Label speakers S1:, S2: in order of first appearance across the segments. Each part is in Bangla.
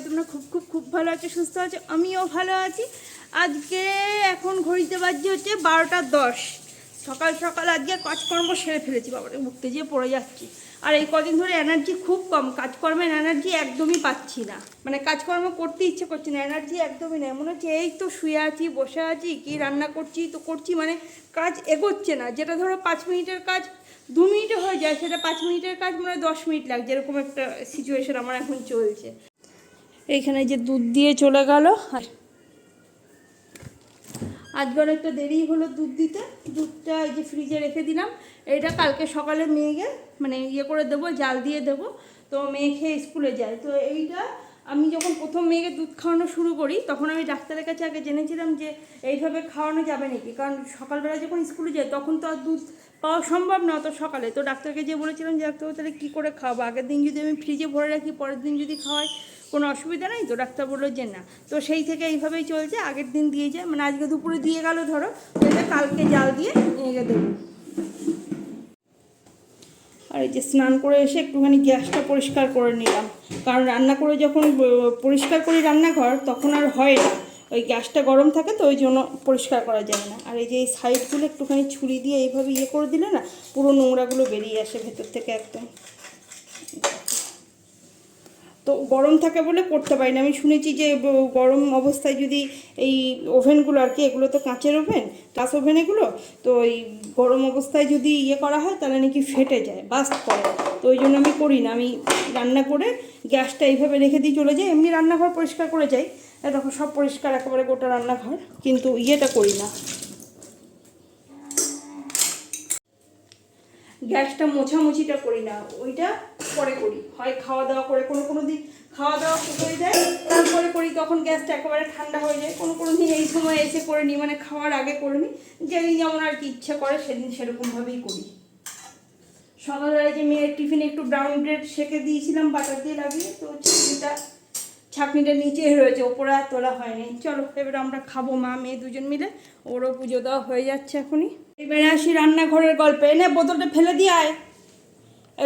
S1: সবাই তোমরা খুব খুব খুব ভালো আছো, সুস্থ আছো, আমিও ভালো আছি। আজকে এখন ঘড়িতে বাজছে হচ্ছে বারোটা দশ। সকাল সকাল আজকে কাজকর্ম সেরে ফেলেছি, বাবারে মুখতে যেয়ে পড়ে যাচ্ছি। আর এই কদিন ধরে এনার্জি খুব কম, কাজকর্মের এনার্জি একদমই পাচ্ছি না। মানে কাজকর্ম করতে ইচ্ছে করছে না এনার্জি একদমই নেই। মনে হচ্ছে, এই তো শুয়ে আছি, বসে আছি, কি রান্না করছি, তো করছি মানে কাজ এগোচ্ছে না। যেটা ধরো পাঁচ মিনিটের কাজ, দু মিনিটে হয়ে যায়, সেটা পাঁচ মিনিটের কাজ মানে দশ মিনিট লাগছে, এরকম একটা সিচুয়েশন আমার এখন চলছে। এইখানে যে দুধ দিয়ে চলে গেল। আজকে অনেকটা দেরি হলো দুধ দিতে। দুধটা এই যে ফ্রিজে রেখে দিলাম। এটা কালকে সকালে মেয়েকে মানে ইয়ে করে দেবো, জাল দিয়ে দেবো। তো মেয়ে খেয়ে স্কুলে যায়। তো এইটা আমি যখন প্রথম মেয়েকে দুধ খাওয়ানো শুরু করি, তখন আমি ডাক্তারের কাছে আগে জেনেছিলাম যে এইভাবে খাওয়ানো যাবে নাকি। কারণ সকালবেলা যখন স্কুলে যায়, তখন তো আর দুধ পাওয়া সম্ভব না অত সকালে। তো ডাক্তারকে যে বলেছিলাম যে, ডাক্তারবাবু, তাহলে কী করে খাওয়াবো? আগের দিন যদি আমি ফ্রিজে ভরে রাখি, পরের দিন যদি খাওয়াই কোনো অসুবিধা নেই? তো ডাক্তার বলল যে না। তো সেই থেকে এইভাবেই চলছে। আগের দিন দিয়ে যায়। মানে আজকে দুপুরে দিয়ে গেল ধরো। তো এটা কালকে জাল দিয়ে নিয়ে দেবো। আর এই যে স্নান করে এসে একটুখানি গ্যাসটা পরিষ্কার করে নিলাম। কারণ রান্না করে যখন পরিষ্কার করি রান্নাঘর, তখন আর হয় না। ওই গ্যাসটা গরম থাকে তো, ওই জন্য পরিষ্কার করা যায় না। আর এই যে এই সাইডগুলো একটুখানি ছুরি দিয়ে এইভাবে ইয়ে করে দিলে না, পুরো নোংরাগুলো বেরিয়ে আসে ভেতর থেকে একদম। তো গরম থাকে বলে করতে পারি না। আমি শুনেছি যে গরম অবস্থায় যদি এই ওভেনগুলো আর কি, এগুলো তো কাঁচের ওভেন, গ্লাস ওভেন এগুলো, তো এই গরম অবস্থায় যদি ইয়ে করা হয়, তাহলে নাকি ফেটে যায়, বাস্ট করে। তো ওই জন্য আমি করি না। আমি রান্না করে গ্যাসটা এইভাবে রেখে দিয়ে চলে যাই, এমনি রান্নাঘর পরিষ্কার করে যাই। তখন সব পরিষ্কার একেবারে গোটা রান্নাঘর, কিন্তু ইয়েটা করি না। গ্যাসটা মোছামুছিটা করি না। ওইটা পরে করি। হয় খাওয়া দাওয়া করে কোনো কোনো দিন খাওয়া দাওয়া হয়ে যায়, তারপরে করি, তখন গ্যাসটা একেবারে ঠান্ডা হয়ে যায়। কোনো কোনো দিন এই সময় এসে করে নিই মানে খাওয়ার আগে করে নিই। যেদিন যেমন আর কি ইচ্ছা করে, সেদিন সেরকমভাবেই করি। সকালবেলায় যে মেয়ের টিফিনে একটু ব্রাউন ব্রেড সেকে দিয়েছিলাম বাটার দিয়ে লাগিয়ে, তো ছাকনিটা ছাকনিটা নিচে রয়েছে, ওপরে আর তোলা হয়নি। চলো, এবার আমরা খাব মা, মেয়ে দুজন মিলে। ওরও পুজো দেওয়া হয়ে যাচ্ছে এখনই। এবারে আসি রান্নাঘরের গল্পে। এনে বোতলটা ফেলে দিয়ে আয়।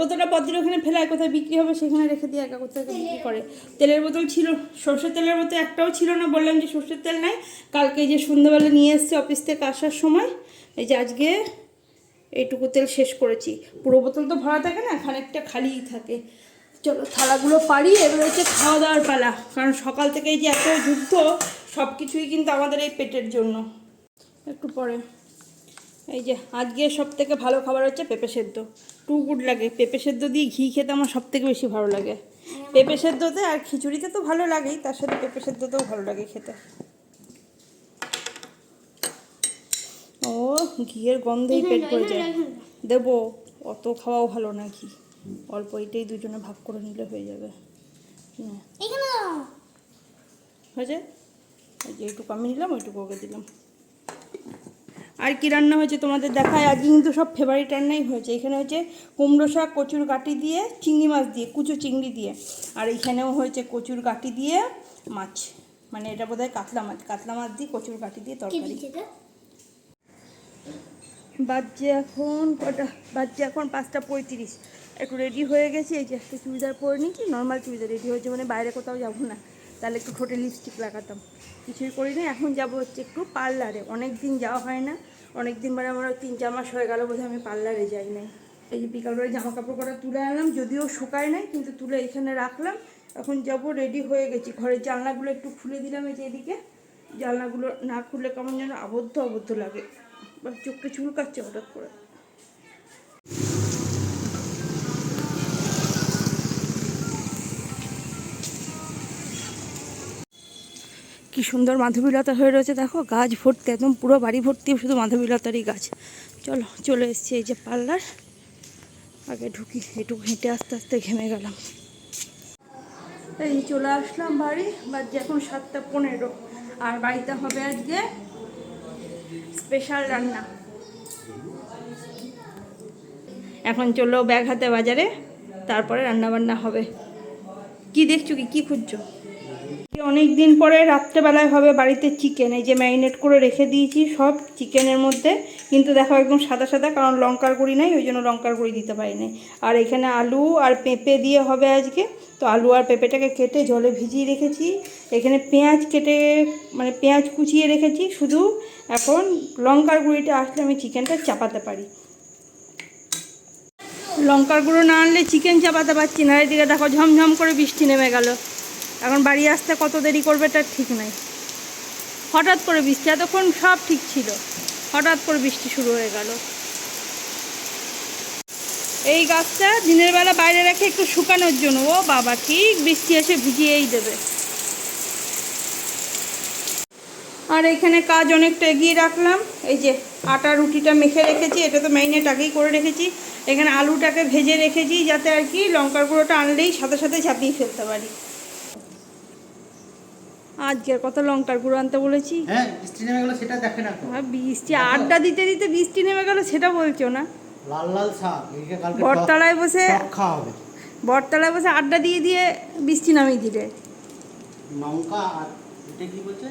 S1: বোতলটা পদ্মের ওখানে ফেলায় কোথায় বিক্রি হবে সেখানে রেখে দিয়ে একা কোথায় বিক্রি করে। তেলের বোতল ছিল, সর্ষের তেলের বোতল একটাও ছিল না, বললাম যে সর্ষের তেল নাই। কালকে যে সন্ধ্যাবেলা নিয়ে এসছে অফিস থেকে আসার সময়, এই যে আজকে এইটুকু তেল শেষ করেছি। পুরো বোতল তো ভরা থাকে না, খানিকটা খালিই থাকে। চলো থালাগুলো পারি, এবার হচ্ছে খাওয়া দাওয়ার পালা। কারণ সকাল থেকে এই যে এত যুদ্ধ সব কিছুই কিন্তু আমাদের এই পেটের জন্য। একটু পরে। এই যে আজকে সব থেকে ভালো খাবার হচ্ছে পেঁপে সেদ্ধ। টু গুড লাগে। পেঁপে সেদ্ধ দিয়ে ঘি খেতে আমার সব থেকে বেশি ভালো লাগে। পেঁপে সেদ্ধতে আর খিচুড়িতে তো ভালো লাগেই তার সাথে পেঁপে সেদ্ধতেও ভালো লাগে খেতে। ও ঘিয়ের গন্ধেই পেট ভরে যায়। দেবো অত খাওয়াও ভালো না ঘি। অল্প এটাই দুজনে ভাগ করে নিলে হয়ে যাবে। না।
S2: এখানে দাও।
S1: হয়েছে? ওই যে এইটুকু আমি নিলাম ওইটুকু ওকে দিলাম। আর কি রান্না হয়েছে তোমাদের দেখায়? আজকে কিন্তু সব ফেভারিট রান্নাই হয়েছে। এখানে হয়েছে কুমড়ো শাক কচুর গাটি দিয়ে চিংড়ি মাছ দিয়ে কুচু চিংড়ি দিয়ে। আর এখানেও হয়েছে কচুর গাটি দিয়ে মাছ। মানে এটা বোধহয় কাতলা মাছ কাতলা মাছ দিয়ে কচুর গাটি দিয়ে তরকারি? বাজছে এখন কটা? বাজছে এখন পাঁচটা পঁয়ত্রিশ। একটু রেডি হয়ে গেছি এই যে একটা চুড়িদার পরে নিয়েছি নর্মাল চুড়িদার রেডি হয়েছে মানে বাইরে কোথাও যাব না। তাহলে একটু ঠোঁটে লিপস্টিক লাগাতাম। কিছুই করি না এখন যাব হচ্ছে একটু পার্লারে অনেক দিন যাওয়া হয় না। অনেক দিন মানে আমার তিন চার মাস হয়ে গেল বোধহয় আমি পার্লারে যাই নাই। এই যে বিকালবেলা জামা কাপড় কটা তুলে আনলাম, যদিও শুকায় নাই, কিন্তু তুলে এখানে রাখলাম। এখন যাব রেডি হয়ে গেছি। ঘরের জানলাগুলো একটু খুলে দিলাম এই যে এদিকে। জানলাগুলো না খুললে কেমন যেন আবদ্ধ আবদ্ধ লাগে। বা চোখটা চুলকাচ্ছে হঠাৎ করে। কি সুন্দর মাধবীলতা হয়ে রয়েছে। দেখো, গাছ ভর্তি, একদম পুরো বাড়ি ভর্তি, শুধু মাধবীলতারই গাছ। চলো, চলে এসছি এই যে পার্লার। আগে ঢুকি, একটু হেঁটে আস্তে আস্তে ঘেমে গেলাম। এই চলে আসলাম বাড়ি বাজে এখন সাতটা পনেরো। আর বাড়িতে হবে আজকে স্পেশাল রান্না। এখন চলো ব্যাগ হাতে বাজারে, তারপরে রান্না বান্না হবে। কি দেখছ কি? কি খুঁজছো? অনেক দিন পরে রাত্রেবেলায় হবে বাড়িতে চিকেন এই যে ম্যারিনেট করে রেখে দিয়েছি সব চিকেনের মধ্যে। কিন্তু দেখো একদম সাদা সাদা, কারণ লঙ্কার গুঁড়ি নাই, ওই জন্য লঙ্কার গুঁড়ি দিতে পারিনি। আর এখানে আলু আর পেঁপে দিয়ে হবে আজকে। তো আলু আর পেঁপেটাকে কেটে জলে ভিজিয়ে রেখেছি। এখানে পেঁয়াজ কেটে মানে পেঁয়াজ কুচিয়ে রেখেছি। শুধু এখন লঙ্কার গুঁড়িটা আসলে আমি চিকেনটা চাপাতে পারি। লঙ্কার গুঁড়ো না আনলে চিকেন চাপাতে পারছি না। এদিকে দেখো ঝমঝম করে বৃষ্টি নেমে গেল। এখন বাড়ি আসতে কত দেরি করবে তার ঠিক নাই। হঠাৎ করে বৃষ্টি, এতক্ষণ সব ঠিক ছিল। হঠাৎ করে বৃষ্টি শুরু হয়ে গেল। এই গাছটা দিনের বেলা বাইরে রেখে একটু শুকানোর জন্য। ও বাবা, ঠিক বৃষ্টি এসে ভিজিয়েই দেবে। আর এখানে কাজ অনেকটা এগিয়ে রাখলাম। এই যে আটা, রুটিটা মেখে রেখেছি, এটা তো ম্যারিনেট আগেই করে রেখেছি। এখানে আলুটাকে ভেজে রেখেছি, যাতে আর কি লঙ্কার গুঁড়োটা আনলেই সাথে সাথে চাপিয়ে ফেলতে পারি। আজকে কত লঙ্কার গুঁড়ো আনতে বলেছি।
S2: হ্যাঁ বৃষ্টি নেমে গেলো সেটা দেখে না
S1: বৃষ্টি আড্ডা দিতে দিতে বৃষ্টি নেমে গেল সেটা বলছো না?
S2: লাল লাল শাক কালকে
S1: বটতলায় বসে
S2: খাওয়া হবে।
S1: বটতলায় বসে আড্ডা দিয়ে দিয়ে বৃষ্টি নামিয়ে দিলে।
S2: লঙ্কা আর এটা কি বলছে?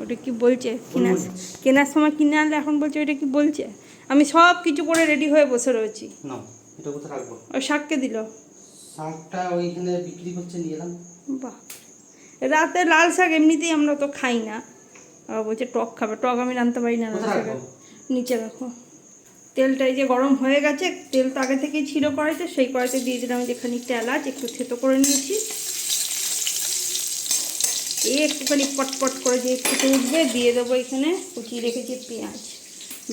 S1: ওটা কি বলছে? কেনার কেনার সময় কিনে আনলে এখন বলছে ওটা কি বলছে? আমি সব কিছু করে রেডি হয়ে বসে রয়েছি।
S2: না এটা কোথায় রাখব?
S1: ওই শাককে দিল।
S2: শাকটা ওইখানে বিক্রি করছে নিয়ে এলাম।
S1: বাহ। রাতে লাল শাক এমনিতেই আমরা তো খাই না। আবার বলছে টক খাবে। টক আমি রাঁধতে পারি না লাল নিচে রাখো। তেলটা এই যে গরম হয়ে গেছে তেল তো আগে থেকেই ছিল কড়াইতে সেই কড়াইতে দিয়ে দিলাম যে খানিকটা এলাচ একটু থেতো করে নিয়েছি। এই একটুখানি পটপট করে যে ফুটে উঠবে দিয়ে দেবো এখানে কুচিয়ে রেখেছি পেঁয়াজ।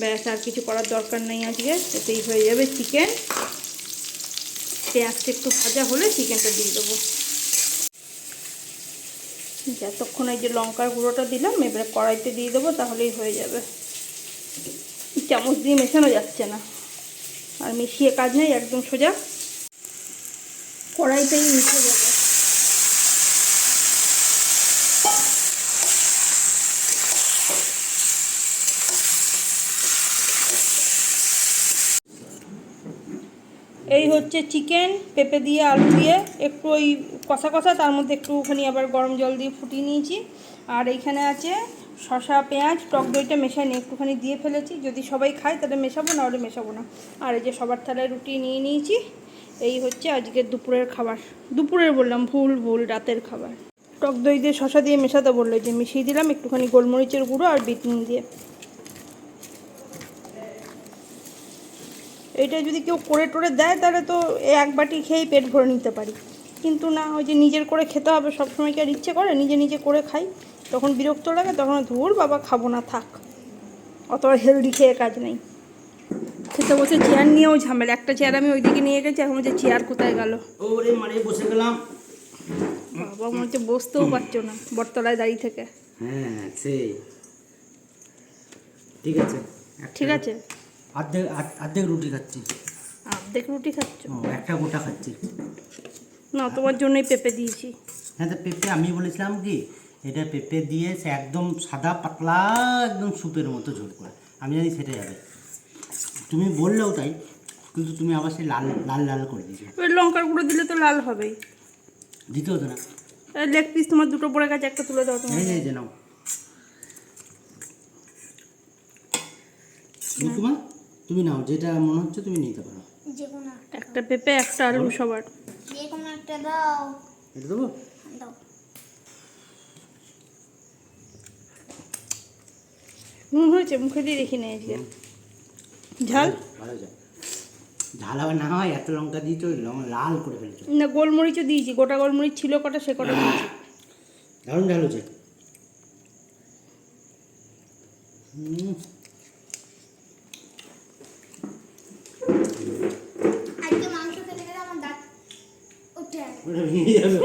S1: ব্যাস আর কিছু করার দরকার নেই আজকে এতেই হয়ে যাবে চিকেন পেঁয়াজটা একটু ভাজা হলে চিকেনটা দিয়ে দেবো। যতক্ষণ এই যে লঙ্কার গুঁড়োটা দিলাম, এবারে কড়াইতে দিয়ে দেবো, তাহলেই হয়ে যাবে। চামচ দিয়ে মেশানো যাচ্ছে না। আর মিশিয়ে কাজ নেই, একদম সোজা। কড়াইতেই মিশে যাবে এই হচ্ছে চিকেন, পেঁপে দিয়ে আলু দিয়ে। একটু ওই কষা কষা, তার মধ্যে একটুখানি আবার গরম জল দিয়ে ফুটিয়ে নিয়েছি। আর এইখানে আছে শসা, পেঁয়াজ, টক দইটা মেশাই নিয়ে একটুখানি দিয়ে ফেলেছি। যদি সবাই খায়, তাহলে মেশাবো, না হলে মেশাবো না। আর এই যে সবার থালায় রুটি নিয়ে নিয়েছি। এই হচ্ছে আজকের দুপুরের খাবার। দুপুরের বললাম, ভুল ভুল, রাতের খাবার। টক দই দিয়ে শসা দিয়ে মেশাতে বলল যে মিশিয়ে দিলাম একটুখানি গোলমরিচের গুঁড়ো আর বিট দিয়ে। এটা যদি কেউ করে টোরে দেয় তাহলে তো এক বাটি খেয়েই পেট ভরে নিতে পারি। কিন্তু না ওই যে নিজের করে খেতে হবে সবসময় কি আর ইচ্ছে করে? নিজে নিজে করে খাই। তখন বিরক্ত লাগে তখন ধুর বাবা খাব না থাক। অত হেলদি খেয়ে কাজ নেই। খেতে বসে চেয়ার নিয়েও ঝামেলা। একটা চেয়ার আমি ওইদিকে নিয়ে গেছি এখন হচ্ছে চেয়ার কোথায় গেল?
S2: ওরে মারে বসে গেলাম।
S1: বাবা মনে হচ্ছে বসতেও পারছ না বটতলায় দাঁড়িয়ে থেকে।
S2: হ্যাঁ সেই। ঠিক আছে।
S1: ঠিক আছে।
S2: অর্ধেক অর্ধেক রুটি খাচ্ছি।
S1: অর্ধেক রুটি খাচ্ছ?
S2: ও একটা গোটা খাচ্ছি।
S1: না তোমার জন্যই পেঁপে দিয়েছি।
S2: হ্যাঁ তো পেঁপে আমি বলেছিলাম কি এটা পেঁপে দিয়ে সে একদম সাদা পাতলা একদম স্যুপের মতো ঝোল করে। আমি জানি সেটা যাবে তুমি বললেও তাই কিন্তু তুমি আবার সেই লাল লাল লাল করে দিয়েছ।
S1: এবার লঙ্কার গুঁড়ো দিলে তো লাল হবেই।
S2: দিতে হতো না।
S1: লেগ পিস তোমার দুটো পড়ে গেছে একটা তুলে দাও তোমার
S2: এই যে নাও। তোমার? তুমি নাও যেটা মনে হচ্ছে তুমি নিতে পারো।
S3: যে কোনো একটা
S1: একটা পেঁপে একটা আলু সবার।
S3: যে কোনো একটা দাও।
S2: এটা দেবো?
S3: দাও।
S1: নুন হয়েছে মুখে দিয়ে দেখি না আজকে ঝাল?
S2: ভালো যায় ঝাল। আবার না হয় এত লঙ্কা দিয়েছ লাল করে ফেলেছো।
S1: না গোলমরিচও দিয়েছি গোটা গোলমরিচ ছিল কটা সে কটা দিয়েছি।
S2: দারুণ ঝাল হচ্ছে হুম,
S3: আজকে মাংস খেতে গেলে আমার দাঁত উঠে আসে
S2: ওটা ভেঙে যাবে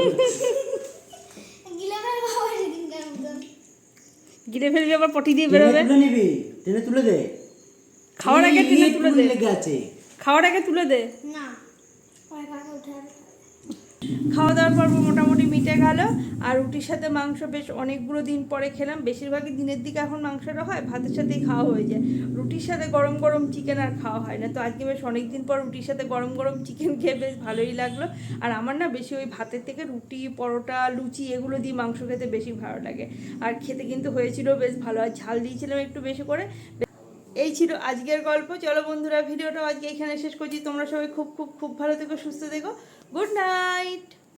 S3: গিলে ফেলব আবার
S1: পটি দিয়ে বেরোবে?
S2: তুলে নিবি টেনে তুলে দে।
S1: খাওয়ার আগে টেনে তুলে দে।
S2: লেগে আছে?
S1: খাওয়ার আগে তুলে দে।
S3: না পরে কাকে
S1: খাওয়া দাওয়ার পর্ব মোটামুটি মিটে গেল, আর রুটির সাথে মাংস বেশ অনেকগুলো দিন পরে খেলাম। বেশিরভাগই দিনের দিকে এখন মাংসটা হয়, ভাতের সাথেই খাওয়া হয়ে যায়। রুটির সাথে গরম গরম চিকেন আর খাওয়া হয় না। তো আজকে বেশ অনেক দিন পর রুটির সাথে গরম গরম চিকেন খেয়ে বেশ ভালোই লাগল। আর আমার না বেশি ওই ভাতের থেকে রুটি, পরোটা, লুচি এগুলো দিয়ে মাংস খেতে বেশি ভালো লাগে। আর খেতে কিন্তু হয়েছিল বেশ ভালো, আর ঝাল দিয়েছিলাম একটু বেশি করে। এই ছিল আজকের গল্প। চলো বন্ধুরা ভিডিওটা আজকে এখানে শেষ করছি। তোমরা সবাই খুব খুব খুব ভালো থেকো, সুস্থ থেকো। Good night!